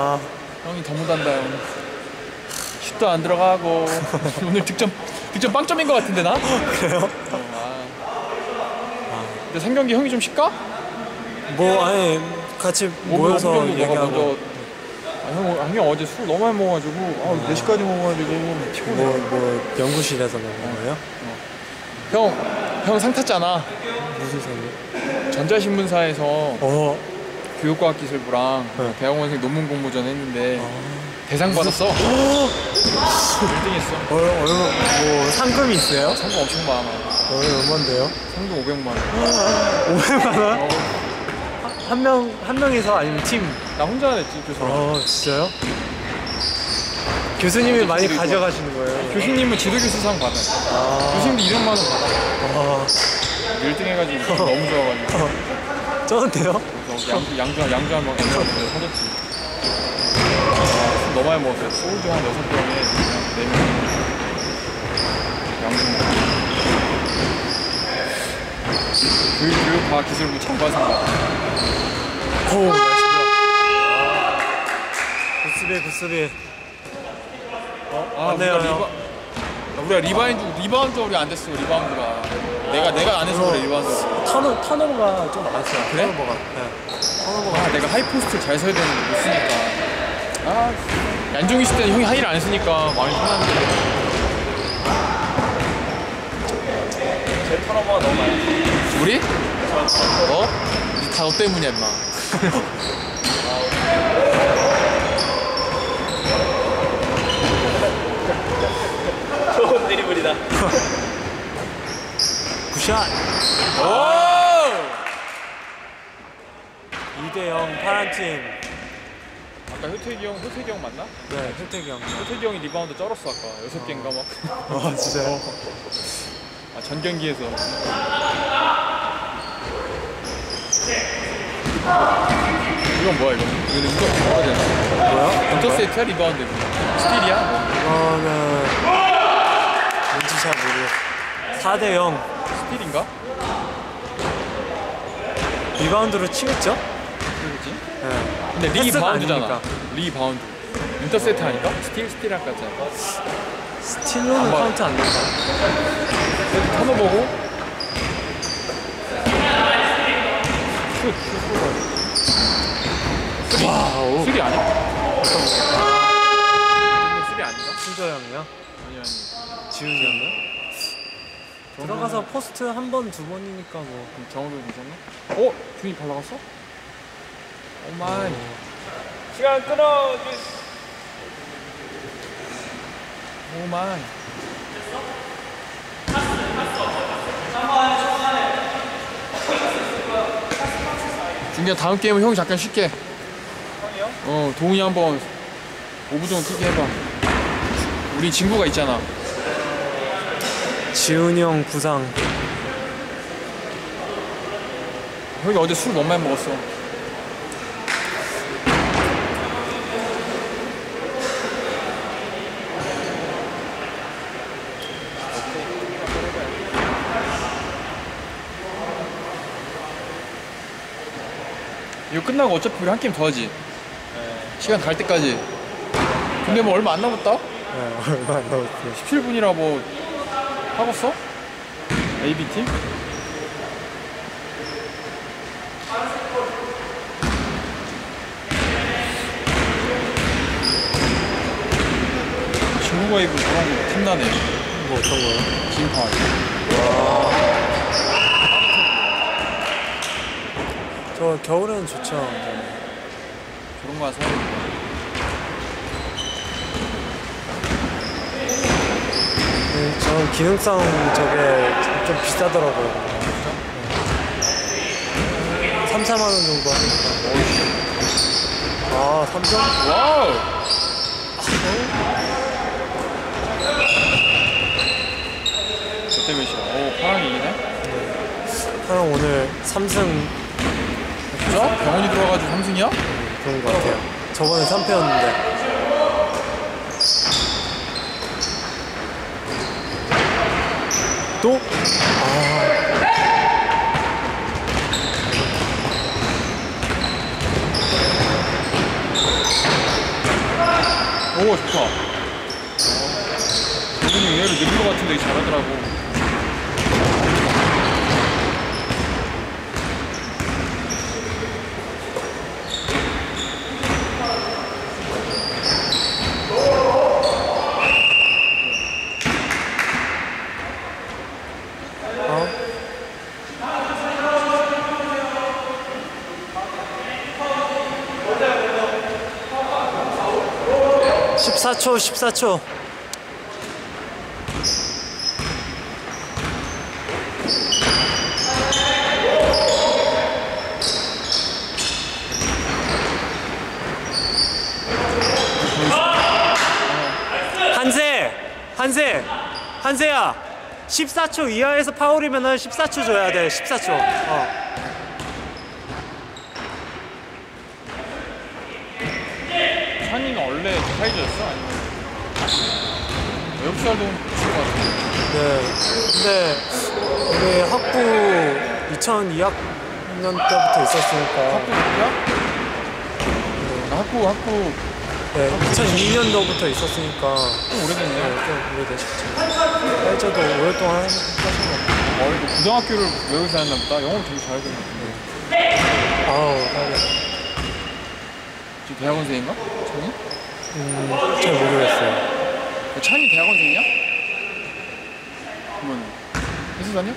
아, 형이 더 못한다 형. 슛도 안 들어가고 오늘 득점 득점 빵점인 것 같은데 나? 그래요? 어, 아. 근데 생경기 형이 좀 쉴까? 뭐 아니 같이 모여서 오늘 너가 얘기하고 아, 형, 아, 형 어제 술 너무 많이 먹어가지고 아, 4시까지 먹어가지고 피곤해 뭐, 뭐 연구실에서 먹는 거예요? 형, 형 상 탔잖아 무슨 상이요? 전자신문사에서 어, 교육과학기술부랑 네. 대학원생 논문 공모 전 했는데 아. 대상 받았어 1등 했어 어, 얼마 뭐 상금이 있어요? 상금 엄청 많아 어, 얼마인데요? 상금 500만 원 500만 원? 어, 한 명 한 명이서 아니면 팀? 나 혼자 냈지 교수랑 어, 진짜요? 교수님이 많이 가져가시는 거예요? 교수님은 지도교수상 받아 아, 교수님도 200만 원 받아 아, 1등 해가지고 너무 좋아가지고 쩌는데요? 양주 양주 양주 한번 사줬지. 아, 술 너무 많이 먹었어요. 소주 한 6병에 4명 양주 먹고. 교육 교육과학기술부 장관상 오. 굿스비, 굿스비. 아, 맞네요, 우리가 형. 리바, 아, 우리가 리바운드 리바운드 우리 안 됐어 리바운드가 내가 내가 안 해서 그래 리바운드 턴오, 턴오버가 좀 많았어요. 그래? 턴오버가. 네. 턴오버가. 아 내가 하이포스트를 잘 서야 되는데 못 쓰니까 아 얀종이 있을 때는 형이 하이를 안 쓰니까 많이 편한데 제 턴오버가 너무 많았어요. 우리? 어? 다너 때문이야 임마 좋은 드리블이다. 굿샷. 오! 2대0 파란팀. 아까 효태기 형 효태기 형 맞나? 네, 혜택이 형. 효태기 형이 리바운드 쩔었어 아까 여섯 개인가 막 아, 진짜요? 아, 전 경기에서 이건 뭐야 이거? 이거는 이거 뭐가 되나? 뭐야? 인터 세트야 리바운드 스틸이야? 이거는 뭔지 잘 모르겠어. 4대 0 스틸인가? 리바운드로 치겠죠? 그러겠지? 네. 근데 리바운드잖아. 리바운드 인터 세트 하니까? 스틸 스틸 아까 잖아 스틸로는 아마- 카운트 안 된다. 그래도 턴오버고 슛, 슛, 와우. 쓰리 아니야? 쓰리 아닌가? 승조 형이요? 아니 아니 지훈이 형이요? 들어가서 포스트 한 번, 두 번이니까 뭐. 그럼 정우도 괜찮나? 어? 준이 발 나갔어? 오마이 시간 끊어! 오마이 준기야 다음 게임은 형이 잠깐 쉴게 형이요? 어 동훈이 한번 5분 정도 크게 해봐 우리 친구가 있잖아 지훈이 형 부상. 형이 어제 술 너무 많이 먹었어 이거 끝나고 어차피 우리 한 게임 더 하지 시간 갈 때까지 근데 뭐 얼마 안 남았다? 네, 얼마 안 남았어요. 17분이라 뭐 하겠어? AB팀? 친구가 입은 그런 거 틈나네 뭐 어떤 거요? 긴팔 저 겨울에는 좋죠. 네. 그런 거 사야 돼 네, 저는 기능성 저게 좀 비싸더라고요. 3, 4만 원 정도 하니까. 아, 3점? 와우! 몇대 몇이야? 오 파랑이 이기네? 형 오늘 3승 진짜? 병원이 들어와가지고 3승이야? 그런 것 같아요. 저번에 3패였는데. 또? 아. 오 좋다. 여기는 의외로 느린 것 같은데 잘하더라고. 어? (14초) (14초) 한세 한세 한세야. 14초 이하에서 파울이면 은 14초 줘야 돼 14초. 어. 찬이가 원래 사이즈였어? 아니면 외국살도 줄것 같은데. 네 근데 우리 학부 2002학년 때부터 있었으니까 학부 누구야? 나 학부 학부 네 2002년도부터 있었으니까 좀 오래됐네. 네, 좀 오래되셨죠 발저도 오랫동안 하신 것어 이거 고등학교를 외국에서 다녔나 보다. 영어 되게 잘하겠네. 같아요 아우 빨리 지금 대학원생인가? 찬이? 음, 잘 모르겠어요 야, 찬이 대학원생이야? 그러면 회사 다녀? 오,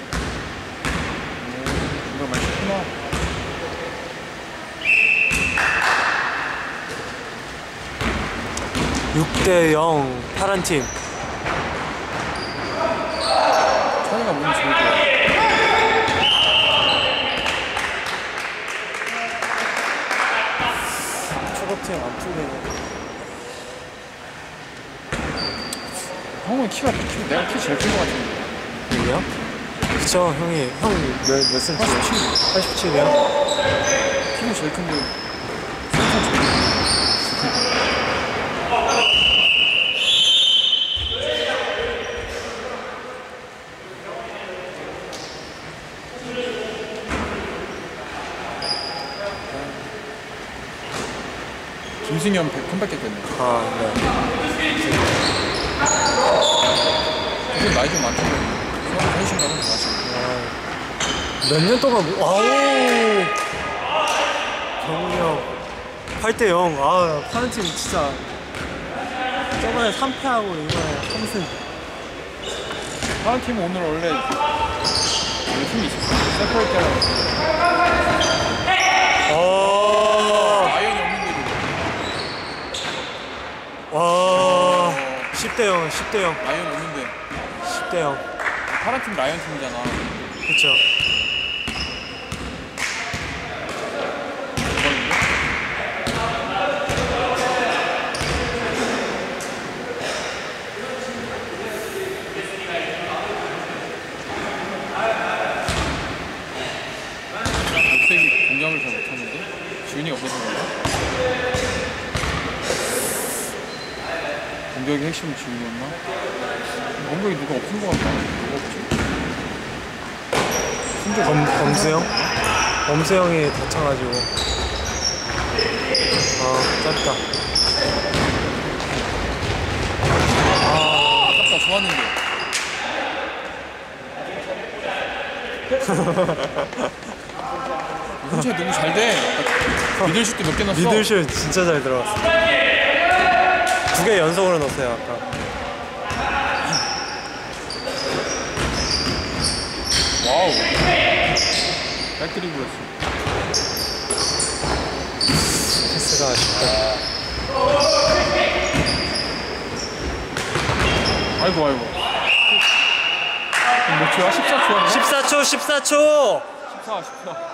정말 많이. 육대 영 파란 팀 찬이가 몸이 제일 좋아. 초록팀 안 풀리네 형은 키가, 키, 내가 키 제일 큰것 같은데. 여기요? 그쵸 형이 형 몇 몇 센치? 87. 87이요? 키가 제일 큰데. 김승현 100 컴백했겠네. 아 네. 그게 나이 좀 많던데. 수학 한신가 보다, 사실. 몇년 동안 와우 경훈이 형 8대 0. 아 파란 팀 진짜 저번에 3패하고 이번에 3승. 다른 팀은 오늘 원래 내 팀이 있었어. 세퍼럴 때랑 어. 아이언이 없는데도 와 10대 0 10대 0 아이언 없는데 10대 0 파란 팀 라이언 팀이잖아. 그쵸. 대박인데? 녹색이 공략을 잘 못하는데 지훈이가 없어서 그런가? 공격의 핵심은 지훈이었나? 공격이 누가 없은 것 같다. 누가 없지? 순조 범, 범수형? 범수형이 다쳐가지고. 아, 짧다. 아, 아깝다. 좋았는데. 혼자 너무 잘 돼. 미들슛도 몇개 넣었어. 미들슛 진짜 잘 들어갔어. 두 개 연속으로 넣었어요, 아까. 와우. 백드리블했어. 패스가 아쉽다. 아이고 아이고. 몇 초야? 14초야? 14초, 14초! 14, 14.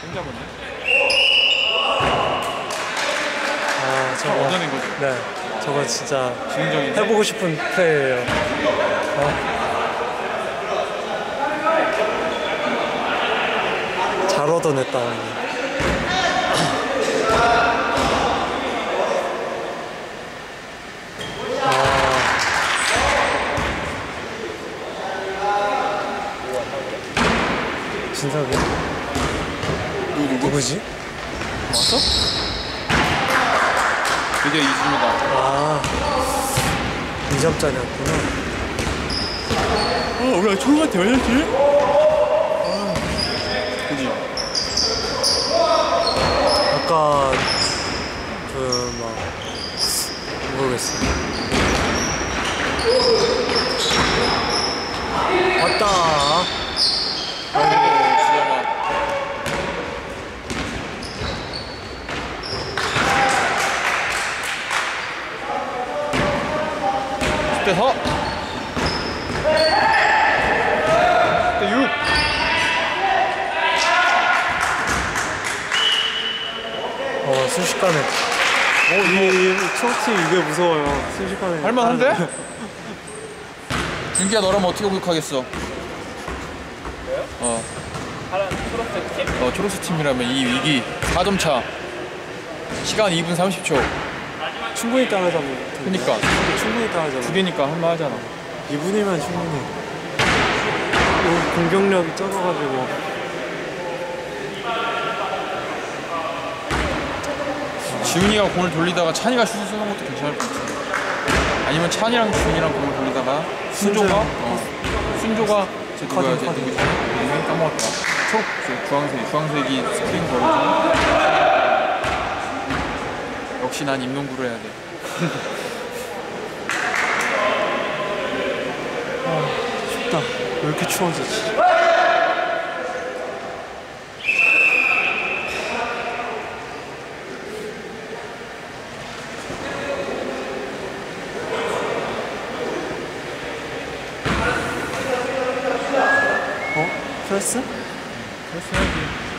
생잡았네. 아, 잘 저거. 얻어낸 거지. 네. 저거 진짜 지훈정인데. 해보고 싶은 플레이예요. 아. 잘 얻어냈다. 아. 진석이? 누구 누구? 누구지? 왔어? 그게 이준이다. 아 2점짜리였구나 어, 우리가 초반한테 열렸지? 그지? 아까 그 막 모르겠어 왔다 아이고, 주영아. 대 4. 대 6. 어 순식간에 어, 이 초록팀 이게 무서워요 순식간에 할만한데? 준기야 너라면 어떻게 공격하겠어? 어. 어, 초록색 팀이라면 이 위기 4점 차. 시간 2분 30초. 충분히 같은데. 그니까. 충분히 따라잡아 두 개니까 할만하잖아. 2분이면 충분히 너무 공격력이 적어가지고 지훈이가 공을 돌리다가 찬이가 슛을 쏘는 것도 괜찮을 것 같아. 아니면 찬이랑 지훈이랑 공을 돌리다가 순조가 어, 순조가 저 누구야 쟤 카드, 누구지? 이름이 까먹었다. 초저 주황색 주황색이 스크린 걸어서 역시 난 임농구를 해야 돼. 춥다 왜 이렇게 추워지지 어? 프레스? 그래서 해야지.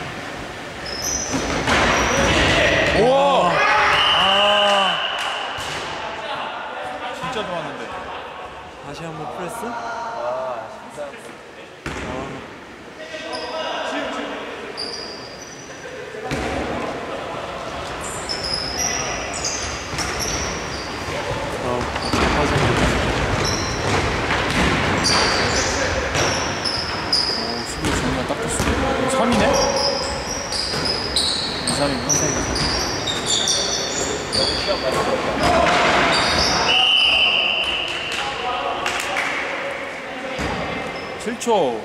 봤어? 와, 진짜. 어, 어, 수비 정리가 딱 됐어. 3이네? 2, 3이 평생이다. 그렇죠.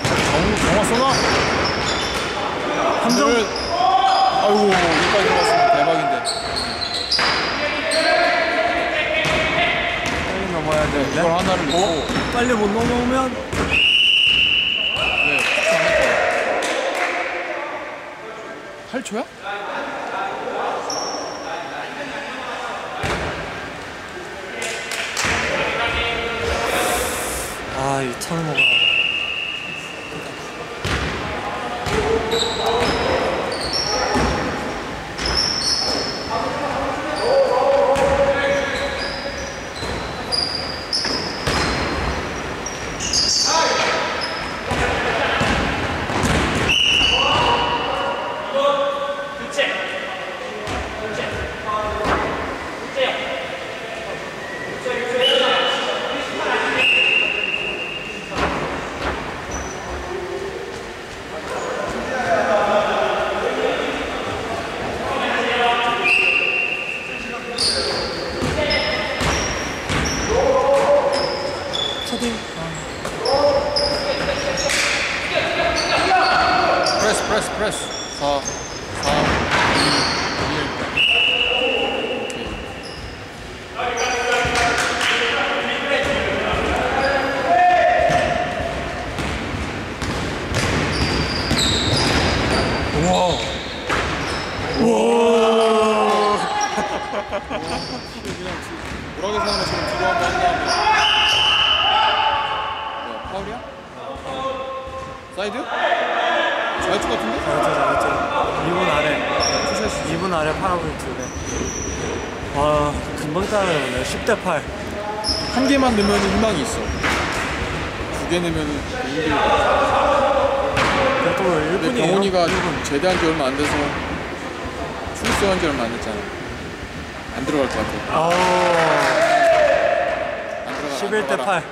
10초 정화 쏘나? 함정 네. 아이고 여기까지 들어갔습니다. 대박인데. 빨리 넘어야 돼. 네. 이걸 하나를 놓고. 어? 빨리 못 넘어오면? 네, 8초야? 이 찬호가 초딩 프레스 프레스 프레스 4 4 2 1 우와 우락에서 하는 것처럼 뒤로 한번 한 다음에 뭐야 파울이야? 사이드? 자유투 같은데? 잘했죠 잘했죠 2분 아래. 투샷이 2분 아래 파라볼트 네. 와 금방 따라오네. 10대 8한 개만 넣으면 희망이 있어. 두 개 넣으면 힘들고 근데 1분이에요. 경훈이가 제대한 지 얼마 안 돼서 출소한 지 얼마 안 됐잖아 안 들어갈 것 같아. 아. 안 들어가라, 안 11대 들어가라.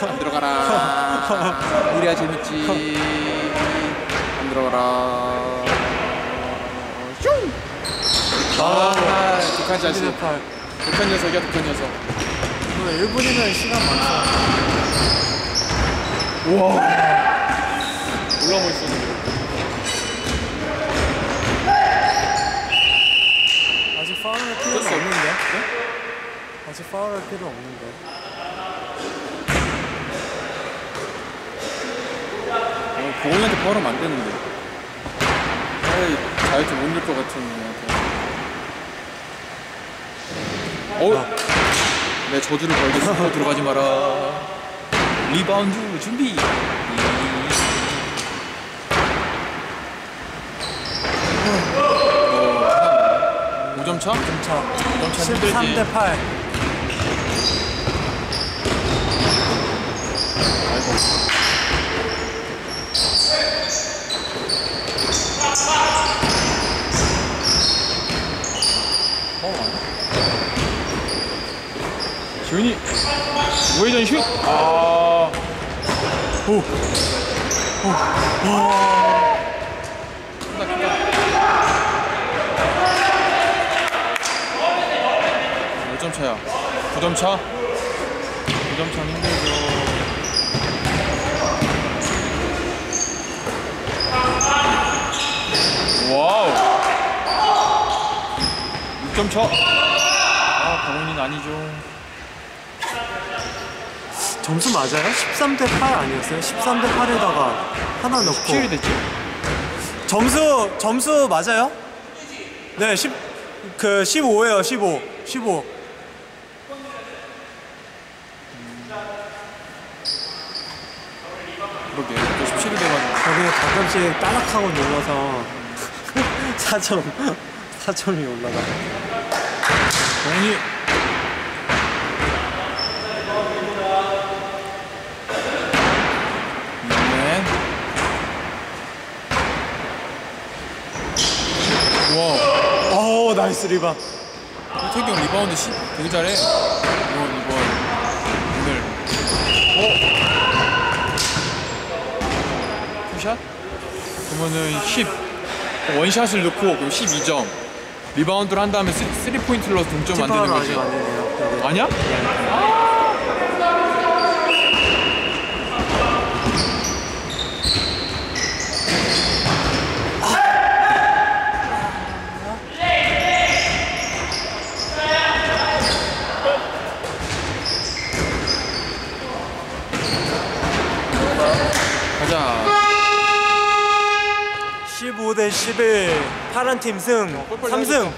8안 들어가라. 이래야 재밌지. 안 들어가라. 슝! 아. 독한 자식 12대 8 독한 녀석이야 독한 녀석. 1분이면 시간 많죠. 우와. 올라 멋있었는데 아직 파울할 필요는 됐어. 없는데 아직 파울할 필요 없는데. 어, 보건이한테 파울하면 안 되는데. 차라리 자유투 못넣것 같은 애한테 어? 내 저주를 걸겠어 들어가지 마라. 리바운드 준비. 어, 5점 차? 자 5점 차. 힘들지 13대 8 아이고 지훈이 우회전 슛! 아. 오. 오. 와. 5점 차야. 9점 차? 9점 차 힘들죠. 와우. 6점 차. 아, 박원인 아니죠. 점수 맞아요? 13 대 8 아니었어요? 13 대 8에다가 하나 넣고 7이 됐지? 점수 점수 맞아요? 네, 10, 그 15예요, 15. 15. 그러게. 또 17이 돼가지고. 저게 가끔씩 따락하고 눌러서 4점 4점이 올라가. 동훈이. 네. 와, 오, 나이스 리바. 태경 리바운드 시, 되게 잘해. 오늘. 어? 투샷? 그러면은 10 원샷을 넣고 그럼 12점. 리바운드를 한 다음에 3 포인트를 넣어서 동점 만드는 거지. 되네요. 여기. 아니야? 가자. 15대 11 파란 팀 승. 어, 꼴찌 3승.